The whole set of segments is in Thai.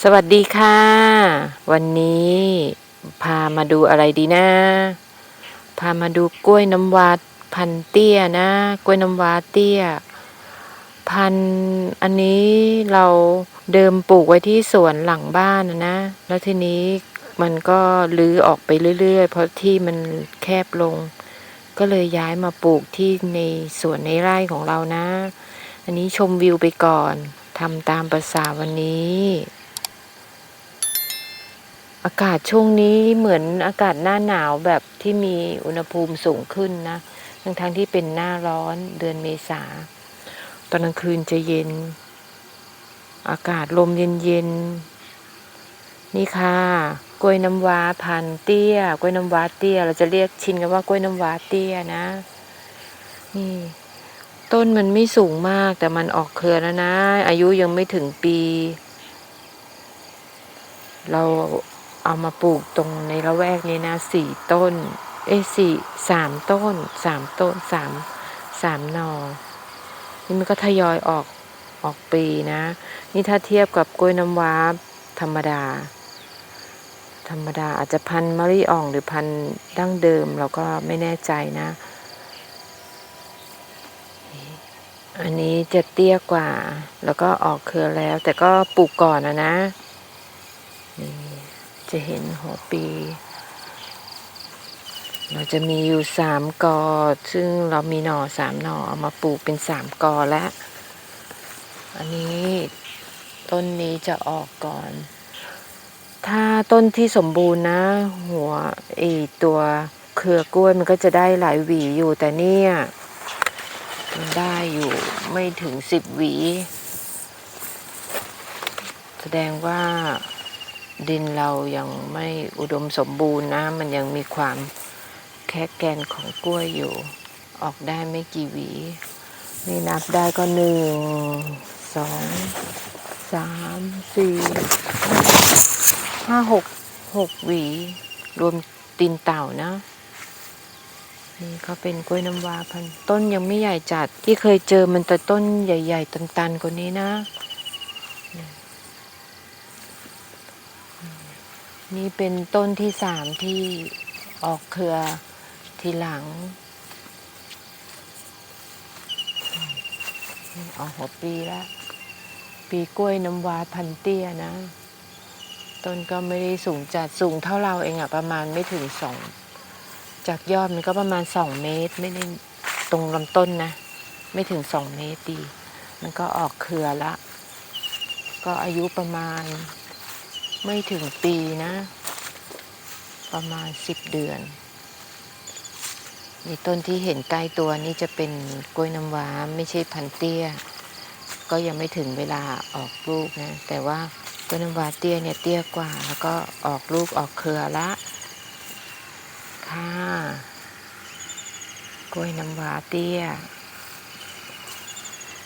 สวัสดีค่ะ วันนี้พามาดูอะไรดีนะ พามาดูกล้วยน้ำว้าพันเตี้ยนะ กล้วยน้ำว้าเตี้ย พันอันนี้เราเดิมปลูกไว้ที่สวนหลังบ้านนะนะ แล้วทีนี้มันก็ลื้อออกไปเรื่อยๆ เพราะที่มันแคบลง ก็เลยย้ายมาปลูกที่ในสวนในไร่ของเรานะ อันนี้ชมวิวไปก่อนทำตามภาษาวันนี้ อากาศช่วงนี้เหมือนอากาศหน้าหนาวแบบที่มีอุณหภูมิสูงขึ้นนะ ทั้งทั้งๆที่เป็นหน้าร้อนเดือนเมษา ตอนกลางคืนจะเย็น อากาศลมเย็นๆ นี่ค่ะ กล้วยน้ำว้าพันเตี้ย กล้วยน้ำว้าเตี้ย เราจะเรียกชินกันว่ากล้วยน้ำว้าเตี้ยนะ นี่ ต้นมันไม่สูงมากแต่มันออกเครือแล้วนะ อายุยังไม่ถึงปี เรา เอามาปลูกตรงในละแวกนี้นะสี่ต้น เอ้สี่สามต้นสามต้นสามสามนอนี่มันก็ทยอยออกออกปีนะ นี่ถ้าเทียบกับกล้วยน้ำว้าธรรมดา ธรรมดาอาจจะพันมะลิอ่องหรือพันดั้งเดิมเราก็ไม่แน่ใจนะ อันนี้จะเตี้ยกว่า แล้วก็ออกเครือแล้ว แต่ก็ปลูกก่อนนะนะนี่ จะเห็นหัวปี เราจะมีอยู่สามกอ ซึ่งเรามีหน่อสามหน่อเอามาปลูกเป็นสามกอแล้ว อันนี้ต้นนี้จะออกก่อน ถ้าต้นที่สมบูรณ์นะ หัวไอตัวเครือกล้วยมันก็จะได้หลายหวีอยู่แต่เนี่ยมันได้อยู่ไม่ถึงสิบหวี แสดงว่า ดินเรายังไม่อุดมสมบูรณ์นะ มันยังมีความแค่แกนของกล้วยอยู่ ออกได้ไม่กี่หวีนี่นับได้ก็หนึ่งสองสามสี่ห้าหกหกหวี รวมตีนเต่านะ นี่ก็เป็นกล้วยน้ำว้าพันต้นยังไม่ใหญ่จัดที่เคยเจอมันแต่ต้นใหญ่ ๆ ตันๆกว่านี้นะ นี่เป็นต้นที่สามที่ออกเครือทีหลังนี่ออกหัวปีแล้ว ปีกล้วยน้ำว้าพันเตี้ยนะ ต้นก็ไม่ได้สูงจัดสูงเท่าเราเองอะประมาณไม่ถึงสอง จากยอดมันก็ประมาณสองเมตร ไม่ได้ตรงลำต้นนะ ไม่ถึงสองเมตรดี มันก็ออกเครือละ ก็อายุประมาณ ไม่ถึงปีนะ ประมาณสิบเดือนนี่ต้นที่เห็นใกล้ตัวนี่จะเป็นกล้วยน้ำว้าไม่ใช่พันเตี้ย ก็ยังไม่ถึงเวลาออกลูกนะ แต่ว่ากล้วยน้ำว้าเตี้ยเนี่ยเตี้ยกว่า แล้วก็ออกลูกออกเครือละ ค่ะ กล้วยน้ำว้าเตี้ย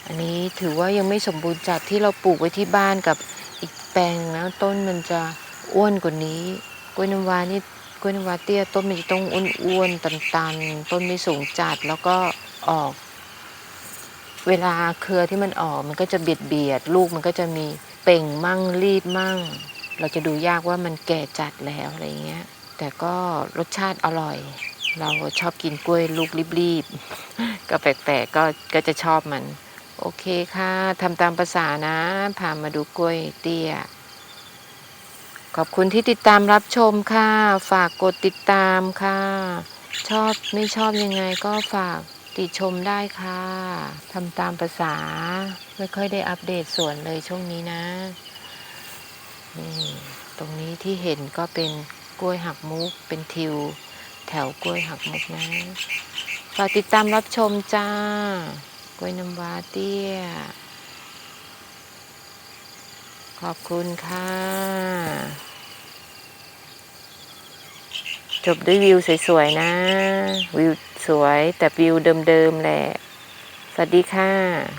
อันนี้ถือว่ายังไม่สมบูรณ์จัดที่เราปลูกไว้ที่บ้านกับ ปลงนะต้นมันจะอ้วนกว่านี้ กล้วยน้ำว้านี่กล้วยน้ำว้าเตี้ยต้นมันจะต้องอ้วนๆตันๆ ต้นไม่สูงจัดแล้วก็ออก เวลาเครือที่มันออกมันก็จะเบียดเบียดๆลูกมันก็จะมีเป่งมั่งรีบมั่ง เราจะดูยากว่ามันแก่จัดแล้วอะไรเงี้ย แต่ก็รสชาติอร่อย เราชอบกินกล้วยลูกรีบๆก็แปลกๆก็ก็จะชอบมัน โอเคค่ะทำตามภาษานะพามาดูกล้วยเตี้ย ขอบคุณที่ติดตามรับชมค่ะ ฝากกดติดตามค่ะ ชอบไม่ชอบยังไงก็ฝากติชมได้ค่ะทำตามภาษา ไม่ค่อยได้อัปเดตสวนเลยช่วงนี้นะนี่ตรงนี้ที่เห็นก็เป็นกล้วยหักมุก เป็นทิว แถวกล้วยหักมุกนะฝากติดตามรับชมจ้า กล้วยน้ำว้าเตี้ย ขอบคุณค่ะ จบด้วยวิวสวยๆนะ วิวสวยแต่วิวเดิมๆแหละ สวัสดีค่ะ